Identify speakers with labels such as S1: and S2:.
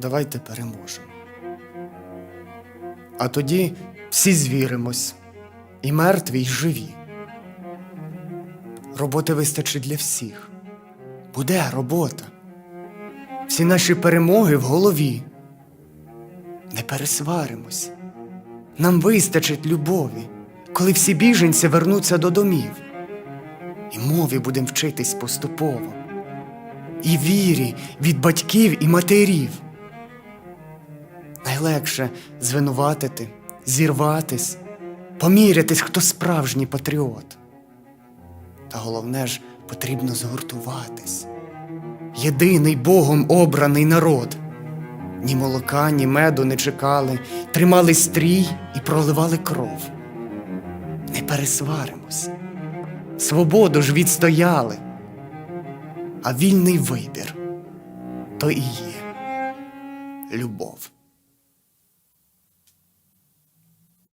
S1: давайте переможемо. А тоді всі звіримось, і мертві, і живі. Роботи вистачить для всіх. Буде робота. Всі наші перемоги в голові. Не пересваримось. Нам вистачить любові, коли всі біженці вернуться до домів. І мові будемо вчитись поступово, і вірі від батьків і матерів. Найлегше звинуватити, зірватись, помірятись, хто справжній патріот. Та головне ж потрібно згуртуватись. Єдиний Богом обраний народ. Ні молока, ні меду не чекали, тримали стрій і проливали кров. Не пересваримось. Свободу ж відстояли. А вільний вибір то і є любов.